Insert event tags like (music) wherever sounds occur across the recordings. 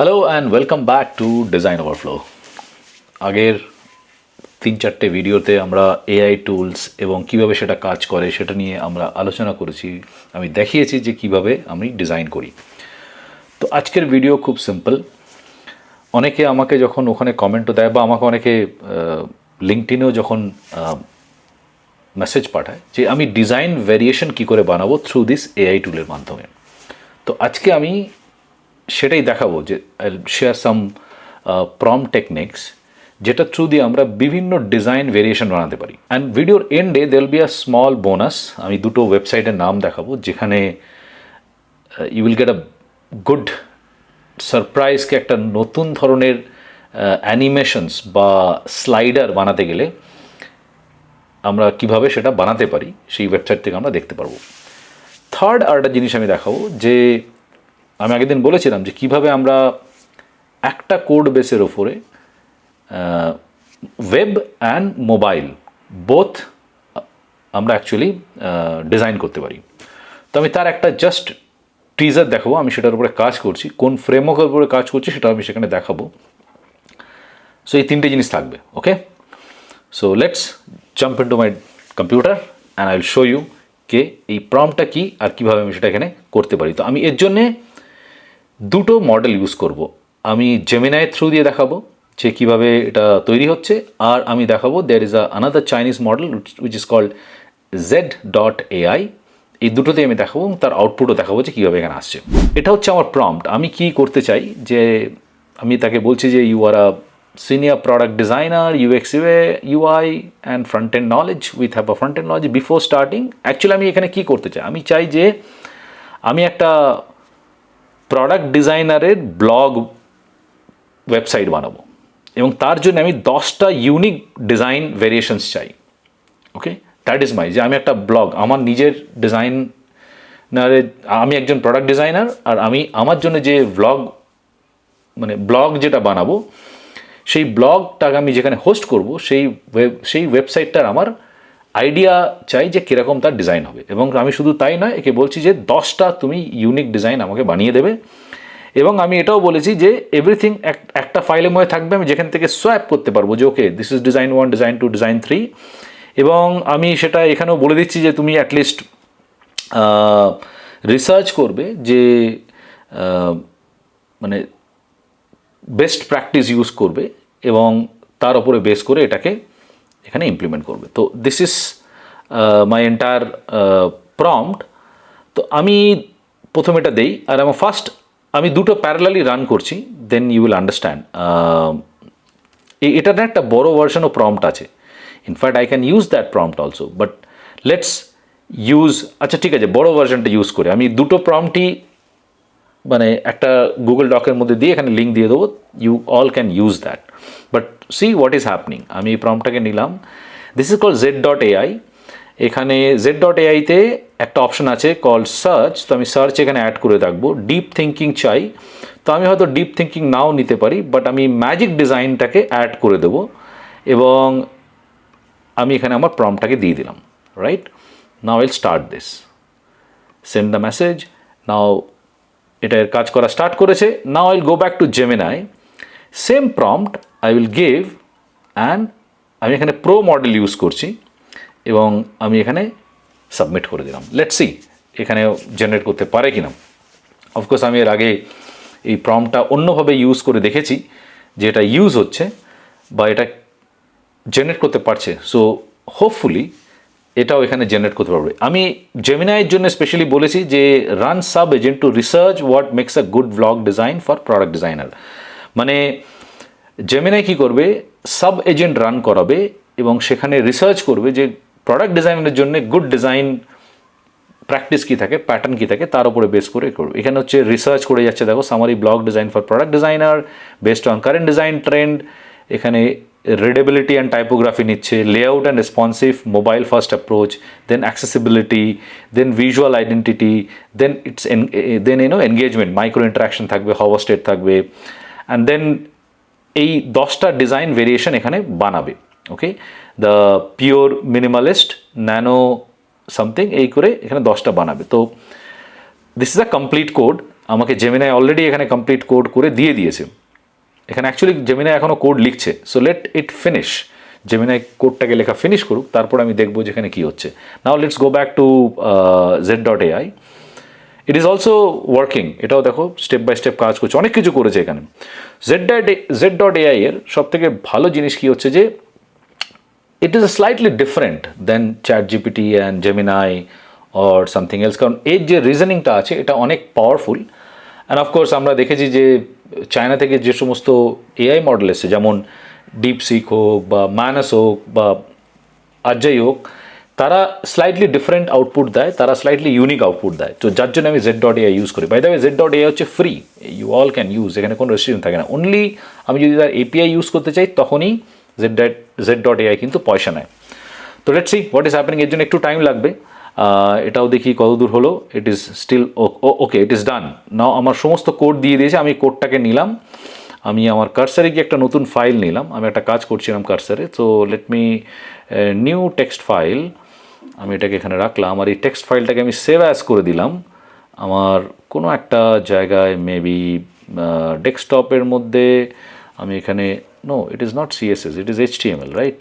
Hello and welcome back to design overflow আগের তিন চারটে ভিডিওতে আমরা এআই টুলস এবং কীভাবে সেটা কাজ করে সেটা নিয়ে আমরা আলোচনা করেছি। আমি দেখিয়েছি যে কীভাবে আমি ডিজাইন করি। তো আজকের ভিডিও খুব সিম্পল অনেকে আমাকে যখন ওখানে কমেন্টও দেয় বা আমাকে অনেকে লিঙ্কটিনেও যখন মেসেজ পাঠায় যে আমি ডিজাইন ভ্যারিয়েশন কী করে বানাবো থ্রু দিস এআই টুলের মাধ্যমে। তো আজকে আমি সেটাই দেখাবো যে শেয়ার সাম প্রম টেকনিক্স যেটা থ্রু দিয়ে আমরা বিভিন্ন ডিজাইন ভেরিয়েশন বানাতে পারি। অ্যান্ড ভিডিওর এন্ডে there'll be a small bonus আমি দুটো ওয়েবসাইটের নাম দেখাবো, যেখানে you will get a good সারপ্রাইজকে একটা নতুন ধরনের অ্যানিমেশনস বা স্লাইডার বানাতে গেলে আমরা কীভাবে সেটা বানাতে পারি, সেই ওয়েবসাইট থেকে আমরা দেখতে পারব। থার্ড আরেকটা জিনিস আমি দেখাবো যে আমি আগের দিন বলেছিলাম যে কীভাবে আমরা একটা কোড বেসের ওপরে ওয়েব অ্যান্ড মোবাইল বোথ আমরা অ্যাকচুয়ালি ডিজাইন করতে পারি। তো আমি তার একটা জাস্ট টিজার দেখাবো, আমি সেটার উপরে কাজ করছি, কোন ফ্রেমওয়ার্কের উপরে কাজ করছি সেটা আমি সেখানে দেখাবো। সো এই তিনটে জিনিস থাকবে okay so let's jump into my computer and I will show you কে, এই প্রমটা কী আর কীভাবে আমি সেটা এখানে করতে পারি। তো আমি এর জন্যে দুটো মডেল ইউজ করব। আমি জেমিনাই থ্রু দিয়ে দেখাবো যে কীভাবে এটা তৈরি হচ্ছে, আর আমি দেখাবো there is a another Chinese model which is called Z dot AI এই দুটোতেই আমি দেখাবো এবং তার আউটপুটও দেখাবো যে কীভাবে এখানে আসছে। এটা হচ্ছে আমার প্রম্পট আমি কি করতে চাই যে আমি তাকে বলছি যে you are a senior product designer UX UA UI and front end knowledge with have a front end knowledge before starting actually আমি এখানে কি করতে চাই? আমি চাই যে আমি একটা প্রোডাক্ট ডিজাইনারের ব্লগ ওয়েবসাইট বানাবো। এবং তার জন্য আমি দশটা ইউনিক ডিজাইন ভেরিয়েশনস চাই। ওকে দ্যাট ইজ মাই যে আমি একটা ব্লগ আমার নিজের ডিজাইনারের আমি একজন প্রোডাক্ট ডিজাইনার আর আমি আমার জন্য যে ব্লগ মানে ব্লগ যেটা বানাবো, সেই ব্লগটাকে আমি যেখানে হোস্ট করব, সেই ওয়েব সেই ওয়েবসাইটটার আমার আইডিয়া চাই যে কীরকম তার ডিজাইন হবে। এবং আমি শুধু তাই নয়, একে বলছি যে দশটা তুমি ইউনিক ডিজাইন আমাকে বানিয়ে দেবে। এবং আমি এটাও বলেছি যে এভরিথিং একটা ফাইলের মধ্যে থাকবে, আমি যেখান থেকে সোয়াপ করতে পারব যে okay this is design one design two design three এবং আমি সেটা এখানেও বলে দিচ্ছি যে তুমি অ্যাটলিস্ট রিসার্চ করবে যে মানে বেস্ট প্র্যাকটিস ইউজ করবে এবং তার উপরে বেস করে এটাকে এখানে ইমপ্লিমেন্ট করবে। তো this is my entire prompt তো আমি প্রথম এটা দেই, আর আমার ফার্স্ট আমি দুটো প্যারালালি রান করছি দেন ইউ উইল আন্ডারস্ট্যান্ড এটার একটা বড় ভার্সনও প্রম্পট আছে। In fact I can use that prompt also but let's use আচ্ছা ঠিক আছে, বড় ভার্সনটা ইউজ করে। আমি দুটো প্রম্পটই মানে একটা গুগল ডকের মধ্যে দিয়ে এখানে লিঙ্ক দিয়ে দেবো। You all can use that but see what is happening আমি এই প্রম্পটাকে নিলাম। This is call Z dot AI এখানে জেড ডট এআইতে একটা অপশন আছে কল সার্চ তো আমি সার্চ এখানে অ্যাড করে রাখব। ডিপ থিঙ্কিং চাই। তো আমি হয়তো ডিপ থিঙ্কিং নাও নিতে পারি বাট আমি ম্যাজিক ডিজাইনটাকে অ্যাড করে দেবো। এবং আমি এখানে আমার প্রমটাকে দিয়ে দিলাম। Right now will start this send the message now এটার কাজ করা স্টার্ট করেছে। Now I'll go back to Gemini same prompt I will give and আমি এখানে প্রো মডেল ইউজ করছি এবং আমি এখানে সাবমিট করে দিলাম। লেট সি এখানে জেনারেট করতে পারে কিনা। অফকোর্স আমি এর আগে এই প্রমটা অন্যভাবে ইউজ করে দেখেছি, যে এটা ইউজ হচ্ছে বা এটা জেনারেট করতে পারছে। সো হোপফুলি এটাও এখানে জেনারেট করতে পারবে। আমি জেমিনাইয়ের জন্য স্পেশালি বলেছি যে run sub agent to research what makes a good blog design for product designer মানে জেমিনাই কী করবে? সাব এজেন্ট রান করাবে এবং সেখানে রিসার্চ করবে যে প্রোডাক্ট ডিজাইনের জন্য গুড ডিজাইন প্র্যাকটিস কী থাকে প্যাটার্ন কী থাকে, তার উপরে বেস করে করবে। এখানে হচ্ছে রিসার্চ করে যাচ্ছে, দেখো summary blog design for product designer based on current design trend এখানে readability and typography নিচ্ছে layout and responsive mobile first approach then accessibility then visual identity then it's en, then you know engagement micro interaction থাকবে hover state থাকবে and then এই দশটা design variation এখানে বানাবে okay the pure minimalist nano something এই করে এখানে দশটা বানাবে তো this is a complete code আমাকে জেমিনাই অলরেডি এখানে কমপ্লিট কোড করে দিয়ে দিয়েছে এখানে অ্যাকচুয়ালি জেমিনাই এখনও কোড লিখছে। So let it finish Gemini কোডটাকে লেখা ফিনিশ করুক, তারপর আমি দেখব যেখানে কী হচ্ছে। Now let's go back to Z dot AI it is also working এটাও দেখো স্টেপ বাই স্টেপ কাজ করছে। অনেক কিছু করেছে এখানে। Z dot Z dot AI এর সব থেকে ভালো জিনিস কি হচ্ছে যে it is slightly different then chat GPT and Gemini or something else কারণ এর যে রিজনিংটা আছে, এটা অনেক পাওয়ারফুল অ্যান্ড অফকোর্স আমরা দেখেছি যে চায়না থেকে যে সমস্ত এআই মডেল এসছে, যেমন ডিপসিক হোক বা ম্যানাস হোক বা আর যাই হোক, তারা স্লাইটলি ডিফারেন্ট আউটপুট দেয়, তারা স্লাইটলি ইউনিক আউটপুট দেয়। তো যার জন্য আমি জেড ডট এআই ইউজ করি। By the Z dot AI হচ্ছে free you all can use এখানে কোনো রেস্ট্রিকশন থাকে না। অনলি আমি যদি তার এপিআই ইউজ করতে চাই, তখনই Z dot Z dot AI কিন্তু পয়সা নেয়। তো let's see what is happening এর জন্য একটু টাইম লাগবে। এটাও দেখি কতদূর হলো। It is still okay it is done now আমার সমস্ত কোড দিয়ে দিয়েছে, আমি কোডটাকে নিলাম। আমি আমার কার্সারে গিয়ে একটা নতুন ফাইল নিলাম। আমি একটা কাজ করছিলাম কার্সারে তো let me new text file আমি এটাকে এখানে রাখলাম। আর এই টেক্সট ফাইলটাকে আমি সেভ অ্যাজ করে দিলাম। আমার কোনো একটা জায়গায় মেবি ডেস্কটপের মধ্যে আমি এখানে no it is not CSS it is H T M L right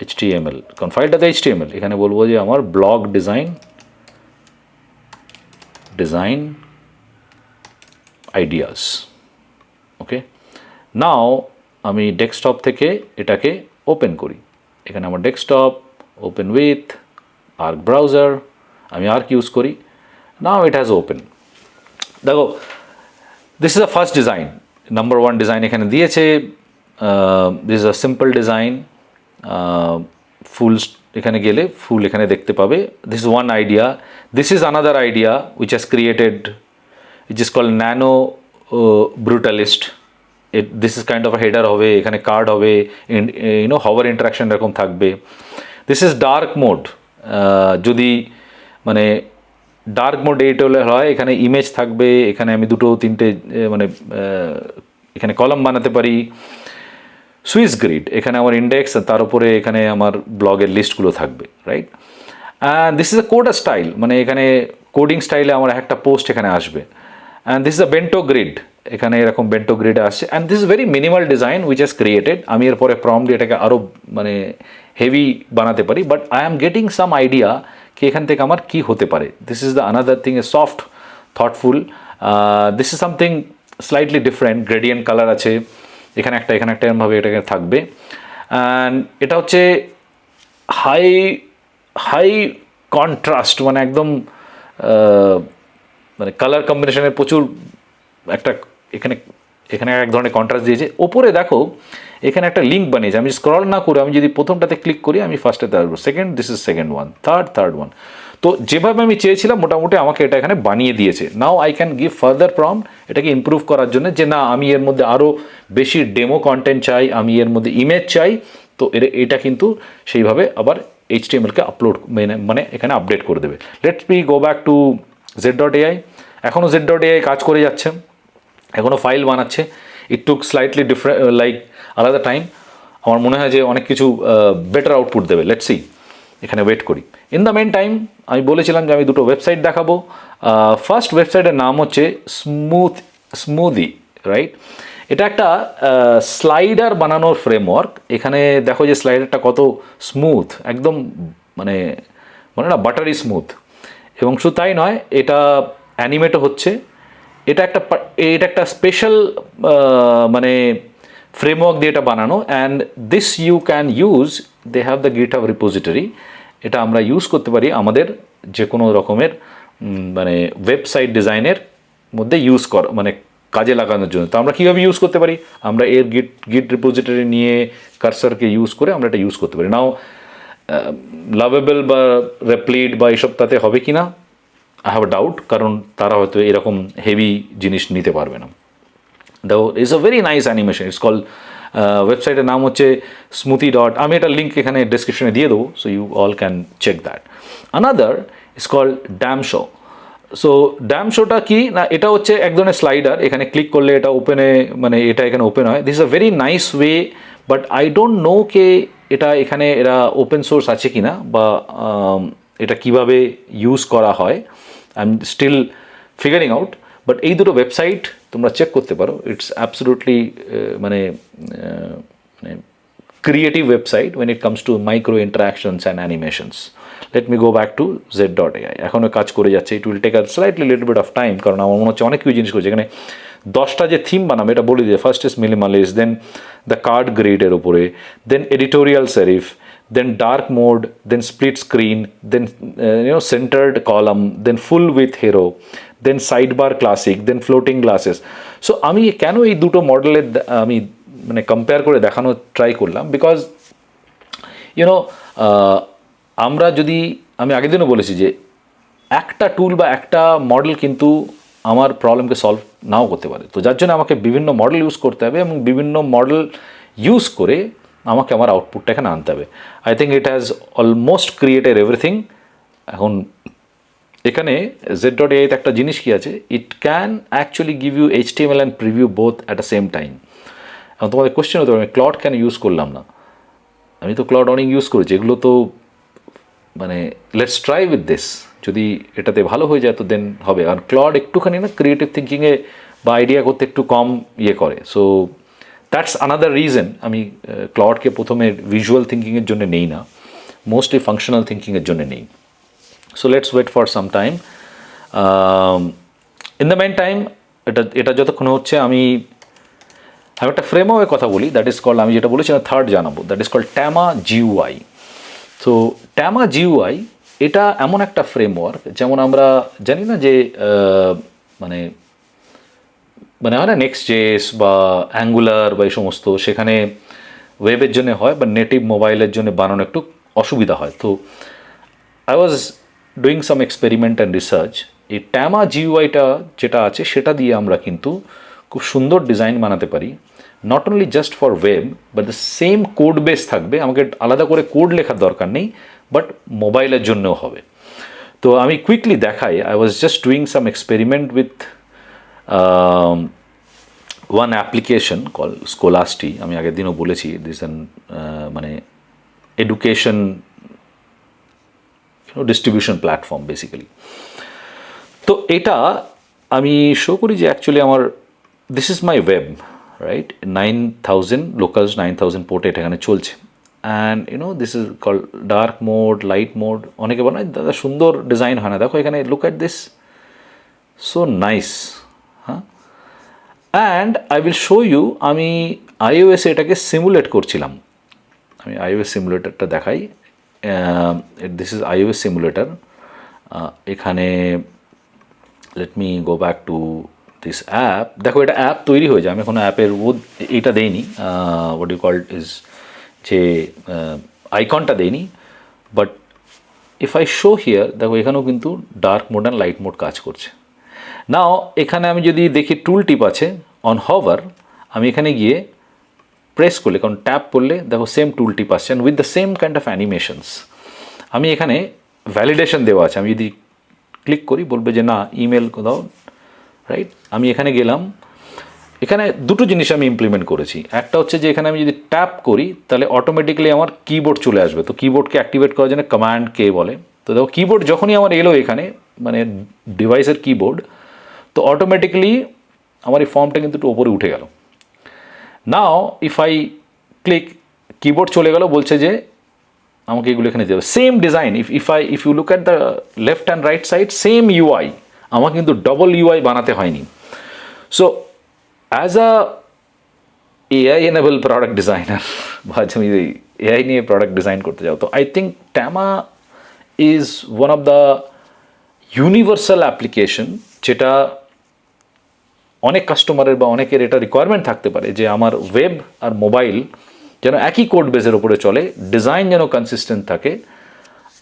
H T M L কারণ ফাইলটাতে এইচ টি এম এল এখানে বলব যে আমার blog design design ideas okay now আমি ডেস্কটপ থেকে এটাকে ওপেন করি। এখানে আমার desktop open with Arc browser আমি আর্ক ইউজ করি। নাও ইট হ্যাজ ওপেন দেখো this is a first design number one design এখানে দিয়েছে। This is a simple design full এখানে গেলে ফুল এখানে দেখতে পাবে। This one idea this is another idea which has created it is call nano brutalist it this is kind of header হবে, এখানে card হবে ইউনো হওয়ার ইন্টারাকশন এরকম থাকবে। দিস ইজ ডার্ক মোড যদি মানে ডার্ক মোড এইট হলে হয়, এখানে ইমেজ থাকবে, এখানে আমি দুটো তিনটে মানে এখানে কলম বানাতে পারি। সুইস গ্রিড এখানে আমার ইন্ডেক্স তার উপরে এখানে আমার ব্লগের লিস্টগুলো থাকবে right and this is a coder style মানে এখানে কোডিং স্টাইলে আমার একটা পোস্ট এখানে আসবে। And this is a bento grid এখানে এরকম বেন্টো গ্রিড আসছে। And this is very minimal design which has created আমি এরপরে প্রম দিয়ে এটাকে আরও মানে হেভি বানাতে পারি but I am getting some idea কি এখান থেকে আমার কি হতে পারে। This is the another thing a soft thoughtful this is something slightly different gradient colour আছে। এখানে একটা এখানে একটা এরমভাবে এটাকে থাকবে। অ্যান্ড এটা হচ্ছে হাই হাই কন্ট্রাস্ট মানে একদম মানে কালার কম্বিনেশনের প্রচুর একটা এখানে এখানে এক ধরনের কন্ট্রাস্ট দিয়েছে। ওপরে দেখো, এখানে একটা লিঙ্ক বানিয়েছে। আমি স্ক্রল না করে, আমি যদি প্রথমটাতে ক্লিক করি, আমি ফার্স্টে আসব। Second this is second one third third one তো যেভাবে আমি চেয়েছিলাম, মোটামুটি আমাকে এটা এখানে বানিয়ে দিয়েছে। Now I can give further prompt এটাকে ইমপ্রুভ করার জন্য যে না, আমি এর মধ্যে আরও বেশি ডেমো কন্টেন্ট চাই, আমি এর মধ্যে ইমেজ চাই। তো এটা কিন্তু সেইভাবে আবার এইচ টি এমএলকে আপলোড মানে মানে এখানে আপডেট করে দেবে। Let's be go back to Z dot AI এখনও জেড ডট এআই কাজ করে যাচ্ছে। এখনও ফাইল বানাচ্ছে। It took slightly different like আলাদা টাইম আমার মনে হয় যে অনেক কিছু বেটার আউটপুট দেবে। লেটস সি এখানে ওয়েট করি। ইন দ্য মেন টাইম আমি বলেছিলাম যে আমি দুটো ওয়েবসাইট দেখাবো। ফার্স্ট ওয়েবসাইটের নাম হচ্ছে স্মুথ স্মুদি রাইট এটা একটা স্লাইডার বানানোর ফ্রেমওয়ার্ক এখানে দেখো যে স্লাইডারটা কত স্মুথ একদম মানে মানে না বাটারি স্মুথ এবং শুধু তাই নয়, এটা অ্যানিমেটও হচ্ছে। এটা একটা এটা একটা স্পেশাল মানে ফ্রেমওয়ার্ক দিয়ে এটা বানানো and this you can use they have the GitHub repository এটা আমরা ইউজ করতে পারি আমাদের যে কোনো রকমের মানে ওয়েবসাইট ডিজাইনের মধ্যে ইউজ কর মানে কাজে লাগানোর জন্য। তো আমরা কীভাবে ইউজ করতে পারি? আমরা এর গিট গিট রিপোজিটরি নিয়ে কার্সারকে ইউজ করে আমরা এটা ইউজ করতে পারি। নাও লাভেবল বা রেপ্লিড বা এসব তাতে হবে কি না আই হ্যাভ ডাউট কারণ তারা হয়তো এরকম হেভি জিনিস নিতে পারবে না। The is a very nice animation it's call ওয়েবসাইটের নাম হচ্ছে স্মুথি ডট আমি একটা লিঙ্ক এখানে ডিসক্রিপশনে দিয়ে দেবো so you all can check that another is call damn show so damn শোটা কি? না এটা হচ্ছে এক ধরনের স্লাইডার এখানে ক্লিক করলে এটা ওপেনে মানে এটা এখানে ওপেন হয়। This a very nice way but I don't know কে এটা এখানে এরা ওপেন সোর্স আছে কি না বা um, এটা কীভাবে ইউজ করা হয়। I am still figuring out but এই দুটো ওয়েবসাইট তোমরা চেক করতে পারো ইটস অ্যাবসলুটলি মানে আহ, মানে creative website when it comes to micro interactions and animations. Let me go back to z.ai. এখনও কাজ করে যাচ্ছে it will take a slightly little bit of time কারণ আমার মনে হচ্ছে অনেক কিছু জিনিস করছে এখানে দশটা যে থিম বানাবে এটা বলে দিয়ে first is minimalist then the card গ্রিডের উপরে then editorial serif then dark mode then split screen then you know centered column then full with hero then side bar classic then floating glasses so আমি কেন এই দুটো মডেলের আমি মানে compare করে দেখানোর ট্রাই করলাম? বিকজ ইউনো আমরা যদি, আমি আগের দিনও বলেছি যে একটা টুল বা একটা মডেল কিন্তু আমার প্রবলেমকে সলভ নাও করতে পারে। তো যার জন্য আমাকে বিভিন্ন মডেল ইউজ করতে হবে এবং বিভিন্ন মডেল ইউজ করে আমাকে আমার আউটপুটটা এখানে আনতে হবে। I think it has almost created everything এখন এখানে জেড ডট এতে একটা জিনিস কি আছে? It can actually give you H T M and preview both at the same time এখন তোমাদের কোশ্চেন হতে পারে, আমি ক্লড কেন ইউজ করলাম না? আমি তো ক্লড অনেক ইউজ করেছি, এগুলো তো মানে লেটস ট্রাই উইথ দিস যদি এটাতে ভালো হয়ে যায় তো দেন হবে। কারণ ক্লড একটুখানি না ক্রিয়েটিভ থিঙ্কিংয়ে বা আইডিয়া করতে একটু কম ইয়ে করে। সো দ্যাটস আনাদার রিজন আমি ক্লডকে প্রথমে ভিজুয়াল থিঙ্কিংয়ের জন্য নেই না। মোস্টলি ফাংশনাল থিঙ্কিংয়ের জন্য নেই। So let's wait for some time in the meantime এটা এটা যতক্ষণ হচ্ছে, আমি আমি একটা ফ্রেমওয়ার্কের কথা বলি দ্যাট ইজ কল্ড আমি যেটা বলেছি থার্ড জানাব that is called Tamagui তো ট্যামা জিউআই এটা এমন একটা ফ্রেমওয়ার্ক যেমন আমরা জানি না যে মানে মানে হয় না নেক্সট জেস বা অ্যাঙ্গুলার বা এই সমস্ত, সেখানে ওয়েবের জন্য হয় বা নেটিভ মোবাইলের জন্য বানানো একটু অসুবিধা হয়। তো I was doing some experiment and research এই ট্যামা জিউআইটা যেটা আছে, সেটা দিয়ে আমরা কিন্তু খুব সুন্দর ডিজাইন বানাতে পারি। Not only just for web but the same code base থাকবে। আমাকে আলাদা করে কোড লেখার দরকার নেই বাট মোবাইলের জন্যও হবে। তো আমি কুইকলি দেখাই I was just doing some experiment with one application call Scholasty আমি আগের দিনও বলেছি দিস অ্যান মানে এডুকেশন ডিস্ট্রিবিউশন প্ল্যাটফর্ম বেসিক্যালি তো এটা আমি শো করি যে অ্যাকচুয়ালি আমার this is my web right nine thousand locals nine thousand portrait এখানে চলছে। And you know this is call dark mode light mode অনেকে বলে দাদা, সুন্দর ডিজাইন হয় না। দেখো, এখানে look at this so nice হ্যাঁ and I will show you আমি আইওএস এটাকে সিমুলেট করছিলাম। আমি আইওএস সিমুলেটারটা দেখাই। দিস ইজ আইওএস সিমুলেটার এখানে let me go back to this app দেখো, এটা অ্যাপ তৈরি হয়ে যায় আমি কোনো অ্যাপের ও এইটা দেইনি। হোয়াট ইউ কল্ড ইজ যে আইকনটা দেইনি। But if I show here দেখো, এখানেও কিন্তু dark mode and light mode কাজ করছে। নাও এখানে আমি যদি দেখি টুল টিপ আছে অন হভার আমি এখানে গিয়ে প্রেস করলে, কারণ ট্যাপ করলে দেখো সেম টুল টিপ আসছে with the same kind of animations আমি এখানে ভ্যালিডেশন দেওয়া আছে। আমি যদি ক্লিক করি, বলবে যে না ইমেল দাও রাইট আমি এখানে গেলাম। এখানে দুটো জিনিস আমি ইমপ্লিমেন্ট করেছি। একটা হচ্ছে যে, এখানে আমি যদি ট্যাপ করি, তাহলে অটোমেটিক্যালি আমার কিবোর্ড চলে আসবে। তো কিবোর্ডকে অ্যাক্টিভেট করার জন্য কমান্ড কে বলে। তো দেখো কিবোর্ড যখনই আমার এলো এখানে মানে ডিভাইসের কিবোর্ড তো অটোমেটিক্যালি আমার এই ফর্মটা কিন্তু একটু ওপরে উঠে গেল। Now if I click keyboard চলে গেল, বলছে যে আমাকে এগুলো এখানে দেবে same design if if I if you look at the left and right side same UI আমাকে কিন্তু ডবল ইউআই বানাতে হয়নি। So as a AI enable product designer বা তুমি এআই নিয়ে প্রোডাক্ট ডিজাইন করতে যাও, তো I think Tama is one of the universal application যেটা অনেক কাস্টমারের বা অনেকের এটা রিকোয়ারমেন্ট থাকতে পারে যে আমার ওয়েব আর মোবাইল যেন একই কোড বেসের উপরে চলে ডিজাইন যেন কনসিস্টেন্ট থাকে,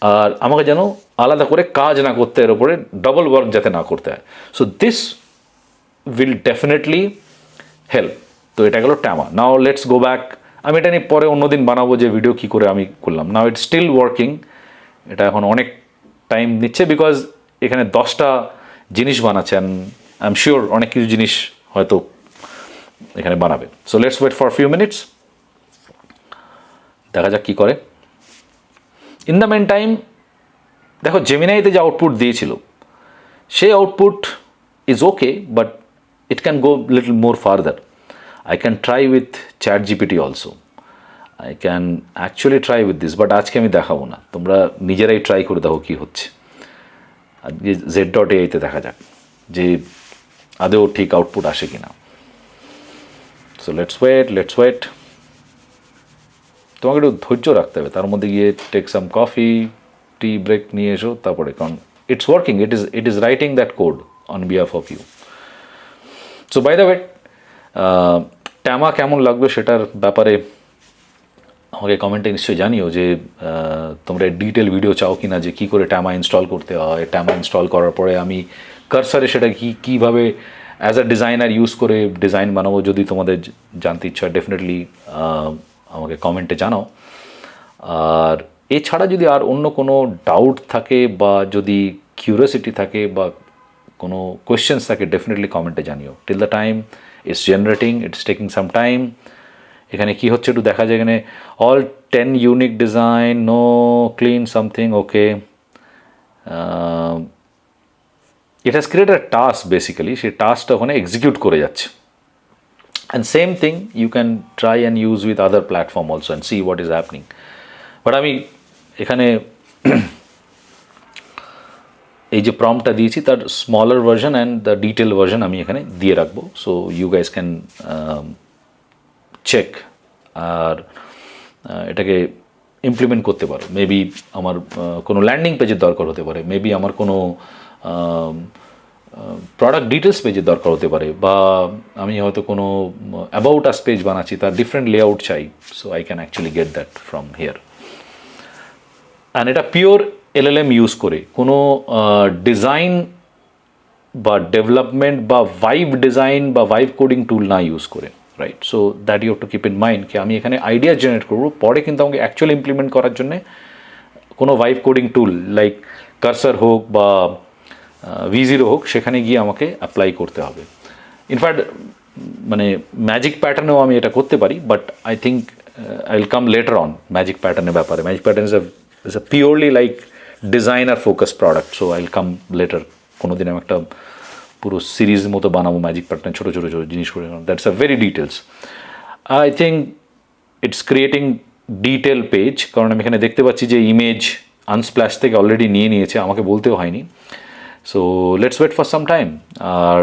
আর আমাকে যেন আলাদা করে কাজ না করতে, এর উপরে ডবল ওয়ার্ক যাতে না করতে হয়। So this will definitely help তো এটা গেল ট্যামা নাও লেটস গো ব্যাক আমি এটা নিয়ে পরে অন্যদিন বানাবো যে ভিডিও কী করে আমি করলাম। নাও ইট স্টিল ওয়ার্কিং এটা এখন অনেক টাইম নিচ্ছে বিকজ এখানে দশটা জিনিস বানাচ্ছেন। আই এম শিওর অনেক কিছু জিনিস হয়তো এখানে বানাবে। So let's wait for few minutes দেখা যাক কী করে। ইন দ্য মেন টাইম দেখো জেমিনাইতে যে আউটপুট দিয়েছিল সেই output is okay, but it can go little more further. I can try with ChatGPT also. I can actually try with this, but আজকে আমি দেখাবো না। তোমরা নিজেরাই ট্রাই করে দেখো কী হচ্ছে। আজকে জেড ডট এআইতে দেখা যাক। যে আদৌ ঠিক আউটপুট আসে কিনা। So let's wait let's wait তোমাকে একটু ধৈর্য রাখতে হবে, তার মধ্যে গিয়ে take some coffee tea break নিয়ে এসো, তারপরে কারণ it's working it is it is writing that code on behalf of you so by the way Tama কেমন লাগবে সেটার ব্যাপারে আমাকে কমেন্টে নিশ্চয়ই জানিও যে তোমরা ডিটেল ভিডিও চাও কি না যে কী করে ট্যামা ইনস্টল করতে হয়। ট্যামা ইনস্টল করার পরে আমি কারসারে সেটা কি, কীভাবে অ্যাজ আ ডিজাইনার ইউজ করে ডিজাইন বানাবো যদি তোমাদের জানতে ইচ্ছা ডেফিনেটলি আমাকে কমেন্টে জানাও। আর এছাড়া যদি আর অন্য কোনো ডাউট থাকে বা যদি কিউরিয়াসিটি থাকে বা কোনো কোয়েশ্চেন্স থাকে ডেফিনেটলি কমেন্টে জানিও। Till the time it's generating it's taking some time এখানে কি হচ্ছে একটু দেখা যায়, এখানে all ten unique design no clean something okay it has create a task basically সেই টাস্কটা ওখানে এক্সিকিউট করে যাচ্ছে and same thing you can try and use with other platform also and see what is happening but আমি এখানে (clears throat) এই যে প্রমটা দিয়েছি, তার smaller version and the detail version আমি এখানে দিয়ে রাখব। So you guys can check আর এটাকে ইমপ্লিমেন্ট করতে পারো। মেবি আমার কোনো ল্যান্ডিং পেজের দরকার হতে পারে। মেবি আমার কোনো প্রোডাক্ট ডিটেলস পেজের দরকার হতে পারে, বা আমি হয়তো কোনো অ্যাবাউট আস পেজ বানাচ্ছি, তার ডিফারেন্ট লেআউট চাই so I can actually get that from here and এটা পিওর এলএলএম ইউজ করে, কোনো ডিজাইন বা ডেভেলপমেন্ট বা ভাইভ ডিজাইন বা ভাইভ কোডিং টুল না ইউজ করে right so that you to keep in mind কি আমি এখানে আইডিয়া জেনারেট করব, পরে কিন্তু আমাকে অ্যাকচুয়ালি ইমপ্লিমেন্ট করার জন্য কোনো vibe coding tool like Cursor হোক বা ভি জিরো হোক, সেখানে গিয়ে আমাকে অ্যাপ্লাই করতে হবে। ইনফ্যাক্ট মানে ম্যাজিক প্যাটার্নেও আমি এটা করতে পারি but I think I will come later on magic প্যাটার্নের ব্যাপারে। Magic pattern is a purely like designer focus product so I will come later কোনো দিন আমি একটা পুরো সিরিজ মতো বানাবো ম্যাজিক প্যাটার্ন ছোটো ছোটো ছোটো জিনিস করে। That's a very details I think it's creating detail page কারণ আমি এখানে দেখতে পাচ্ছি যে ইমেজ আনস্প্ল্যাশ থেকে অলরেডি নিয়ে নিয়েছে, আমাকে বলতেও হয়নি। So let's wait for some time আর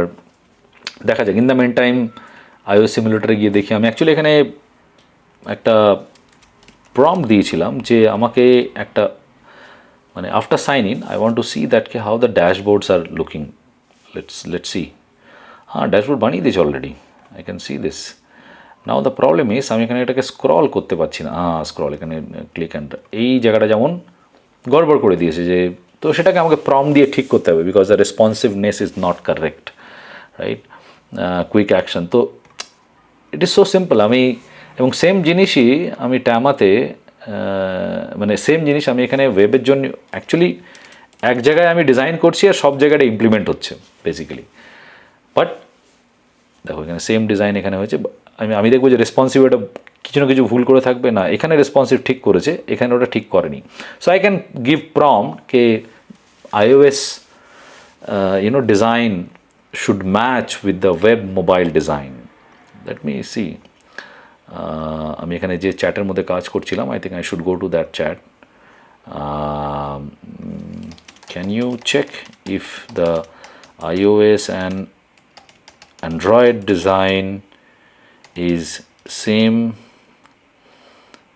দেখা যাক ইন দ্য মেন টাইম আইও সিমুলেটারে গিয়ে দেখি। আমি অ্যাকচুয়ালি এখানে একটা প্রম দিয়েছিলাম যে আমাকে একটা মানে after sign in I want to see that K how the dashboards are looking let's let's see হ্যাঁ ড্যাশবোর্ড বানিয়ে দিয়েছে already I can see this now the problem is আমি এখানে এটাকে স্ক্রল করতে পারছি না। হ্যাঁ স্ক্রল এখানে ক্লিক অ্যান্ড এই জায়গাটা যেমন গড়বড় করে দিয়েছে যে তো সেটাকে আমাকে প্রম দিয়ে ঠিক করতে হবে because the responsiveness is not correct right quick action তো ইট ইজ সো সিম্পল আমি, এবং সেম জিনিসই আমি ট্যামাতে মানে সেম জিনিস আমি এখানে ওয়েবের জন্য অ্যাকচুয়ালি এক জায়গায় আমি ডিজাইন করছি আর সব জায়গায় ইমপ্লিমেন্ট হচ্ছে বেসিক্যালি বাট দেখো, এখানে সেম ডিজাইন এখানে হয়েছে আমি আমি দেখব যে রেসপন্সিভ এটা কিছু না কিছু ভুল করে থাকবে না। এখানে রেসপন্সিভ ঠিক করেছে, এখানে ওটা ঠিক করেনি। So I can give prompt K iOS you know design should match with the web mobile design let me see আমি এখানে যে চ্যাটের মধ্যে কাজ করছিলাম I think I should go to that chat can you check if the iOS and Android design is same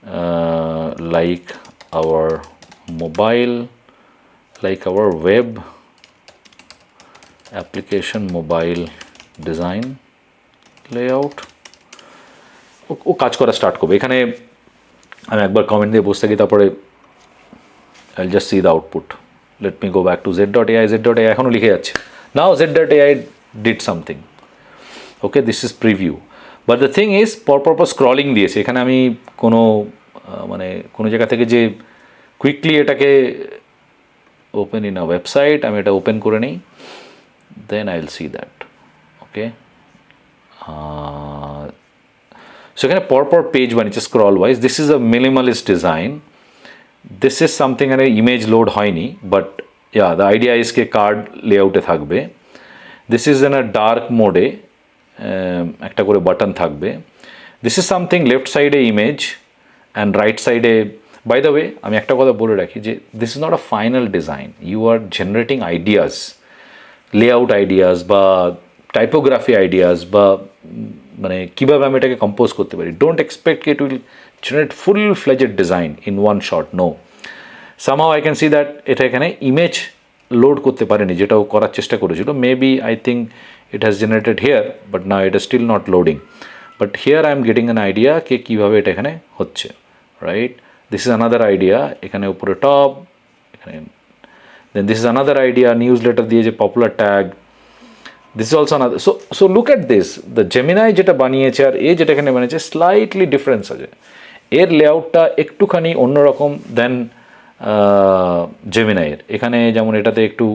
uh, like our mobile, like our web application mobile design layout. ও কাজ করা start করবে। এখানে আমি একবার comment দিয়ে বসে থাকি, তারপরে I just see the output let me go back to Z dot AI Z dot AI এখনও লিখে যাচ্ছে। Now Z dot AI did something okay this is preview but the thing is পরপর পর scrolling দিয়েছে। এখানে আমি কোনো মানে কোনো জায়গা থেকে যে কুইকলি এটাকে ওপেন ইন আ ওয়েবসাইট আমি এটা ওপেন করে নিই then I will see that okay সেখানে পরপর পেজ বানিয়েছে scroll wise this is a minimalist design this is something এখানে ইমেজ লোড হয়নি but yeah the idea is K card লেআউটে থাকবে this is in a dark মোডে একটা করে বাটন থাকবে দিস ইজ সামথিং লেফট সাইডে ইমেজ অ্যান্ড রাইট সাইডে বাই দ্য ওয়ে আমি একটা কথা বলে রাখি যে this is not a final design you are generating ideas layout ideas বা টাইপোগ্রাফি আইডিয়াস বা মানে কীভাবে আমি এটাকে কম্পোজ করতে পারি। Don't expect it will generate full fledged design in one shot no somehow I can see that এটা এখানে ইমেজ লোড করতে পারেনি যেটা ও করার চেষ্টা করেছিল। Maybe I think it has generated here but না এটা still not loading but here I am getting an idea কে কীভাবে এটা এখানে হচ্ছে right this is another idea এখানে উপরে টপ এখানে then this is another idea newsletter দিয়ে যে popular tag this is also another so so look at this the Gemini যেটা বানিয়েছে আর এ যেটা এখানে বানিয়েছে স্লাইটলি ডিফারেন্স আছে এর লেআউটটা একটুখানি অন্যরকম দেন জেমিনাইয়ের এখানে যেমন এটাতে একটু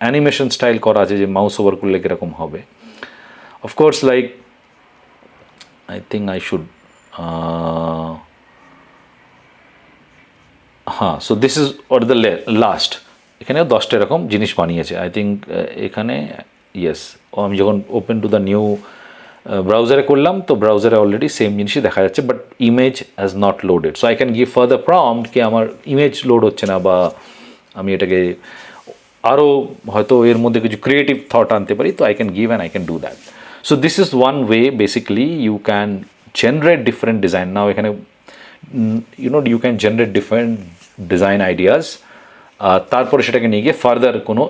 অ্যানিমেশন স্টাইল করা আছে যে মাউস ওভার করলে কীরকম হবে। Of course like I think I should হ্যাঁ so this is or the last এখানে দশটা এরকম জিনিস বানিয়েছে। আই থিঙ্ক এখানে ইয়েস ও আমি যখন ওপেন টু দ্য নিউ ব্রাউজারে করলাম, তো ব্রাউজারে অলরেডি সেম জিনিসই দেখা যাচ্ছে but image has not loaded so I can give further prompt কি আমার ইমেজ লোড হচ্ছে না বা আমি এটাকে আরও হয়তো এর মধ্যে কিছু ক্রিয়েটিভ থট আনতে পারি, তো I can give and I can do that so this is one way basically you can generate different design now এখানে you know you can generate different design ideas তারপরে সেটাকে নিয়ে গিয়ে ফার্দার কোনো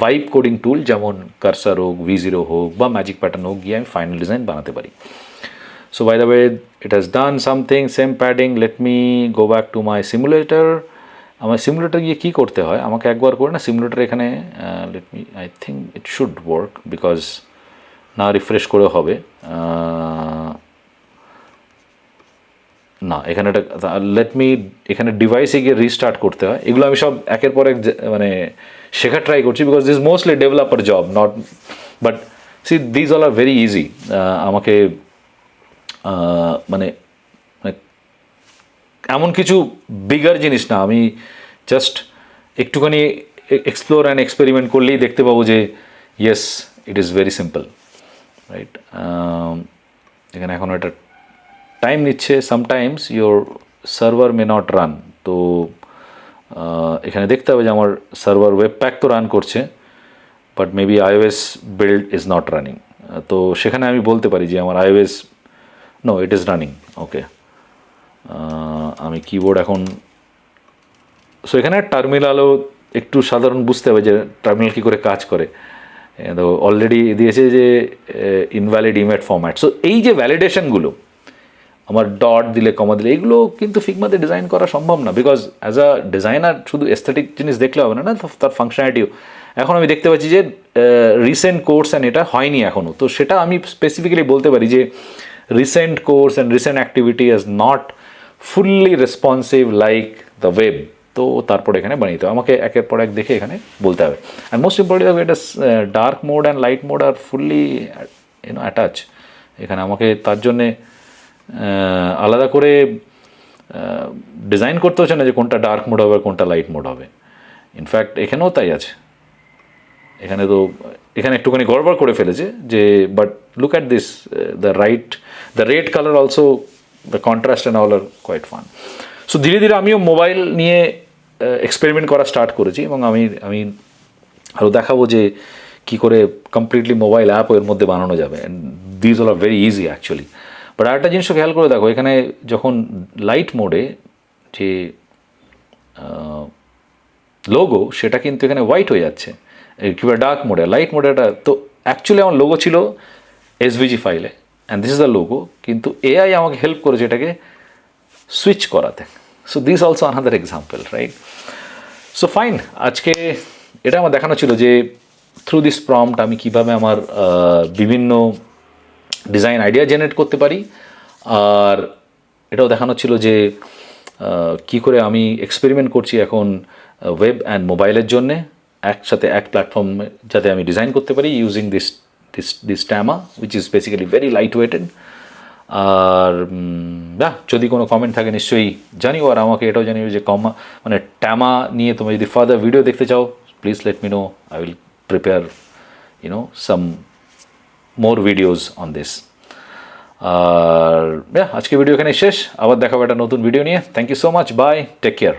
vibe coding টুল যেমন cursor হোক V zero হোক, বা ম্যাজিক প্যাটার্ন হোক, গিয়ে আমি ফাইনাল ডিজাইন বানাতে পারি। So by the way it has done something same padding let me go back to my simulator আমার সিমুলেটার গিয়ে কী করতে হয়? আমাকে একবার করে না সিমুলেটার এখানে let me I think it should work because না রিফ্রেশ করে হবে। না, এখানে লেট মি এখানে ডিভাইসে গিয়ে রিস্টার্ট করতে হয়। এগুলো আমি সব একের পর এক মানে শেখার ট্রাই করছি because this mostly developer job not but see these all are very easy আমাকে মানে মানে এমন কিছু বিগার জিনিস না, আমি জাস্ট একটুখানি এক্সপ্লোর অ্যান্ড এক্সপেরিমেন্ট করলেই দেখতে পাবো যে yes it is very simple right এখানে এখন একটা টাইম নিচ্ছে sometimes your server may not run তো এখানে দেখতে হবে যে আমার সার্ভার ওয়েব প্যাক তো রান করছে but maybe iOS build is not running তো, সেখানে আমি বলতে পারি যে আমার iOS no it is running okay আমি কিবোর্ড এখন সো এখানে টার্মিনালও একটু সাধারণ বুঝতে হবে যে টার্মিনাল কী করে কাজ করে। তো অলরেডি দিয়েছে যে ইনভ্যালিড ইমেট ফরম্যাট সো এই যে ভ্যালিডেশনগুলো আমার ডট দিলে কমা দিলে, এগুলো কিন্তু ফিগমাতে ডিজাইন করা সম্ভব না বিকজ অ্যাজ আ ডিজাইনার শুধু এস্থেটিক জিনিস দেখলে হবে না না, তার ফাংশনালিটিও এখন আমি দেখতে পাচ্ছি যে রিসেন্ট কোর্স অ্যান্ড এটা হয়নি এখনও তো সেটা আমি স্পেসিফিক্যালি বলতে পারি যে recent course and recent activity is not fully responsive like the web তো তারপর এখানে বানিয়ে দিতে হবে। আমাকে একের পর এক দেখে এখানে বলতে হবে। অ্যান্ড মোস্ট ইম্পর্টেন্ট এটা dark mode and light mode R fully you know attach এখানে আমাকে তার জন্যে আলাদা করে ডিজাইন করতে হচ্ছে না যে কোনটা ডার্ক মোড হবে, কোনটা লাইট মোড হবে। ইনফ্যাক্ট এখানেও তাই আছে। এখানে তো, এখানে একটুখানি গড়বড় করে ফেলেছে যে but look at this the right the red colour also the contrast and all are quite fun so ধীরে ধীরে আমিও মোবাইল নিয়ে এক্সপেরিমেন্ট করা স্টার্ট করেছি এবং আমি আমি আরও দেখাবো যে কী করে কমপ্লিটলি মোবাইল অ্যাপ এর মধ্যে বানানো যাবে। These all are very easy actually but আরেকটা জিনিসও খেয়াল করে দেখো, এখানে যখন লাইট মোডে যে লোগো সেটা কিন্তু এখানে হোয়াইট হয়ে যাচ্ছে। কিংবা ডার্ক মোডে লাইট মোডে এটা তো অ্যাকচুয়ালি আমার লোগো ছিল এসভিজি ফাইলে and this is the logo কিন্তু এআই আমাকে হেল্প করেছে এটাকে সুইচ করাতে। So this also another example right so fine আজকে এটা আমার দেখানো ছিল যে থ্রু দিস প্রম্পট আমি কীভাবে আমার বিভিন্ন ডিজাইন আইডিয়া জেনারেট করতে পারি। আর এটাও দেখানো ছিল যে কি করে আমি এক্সপেরিমেন্ট করছি এখন ওয়েব অ্যান্ড মোবাইলের জন্যে। একসাথে এক প্ল্যাটফর্মে যাতে আমি ডিজাইন করতে পারি using this this this ট্যামা which is basically very light weighted আর না যদি কোনো কমেন্ট থাকে নিশ্চয়ই জানিও। আর আমাকে এটাও জানিও যে, কমা মানে ট্যামা নিয়ে তোমরা যদি ফার্দার ভিডিও দেখতে চাও please let me know I will prepare you know some more videos on this. আর আজকে ভিডিও এখানে শেষ। আবার দেখাবো একটা নতুন ভিডিও নিয়ে। Thank you so much bye take care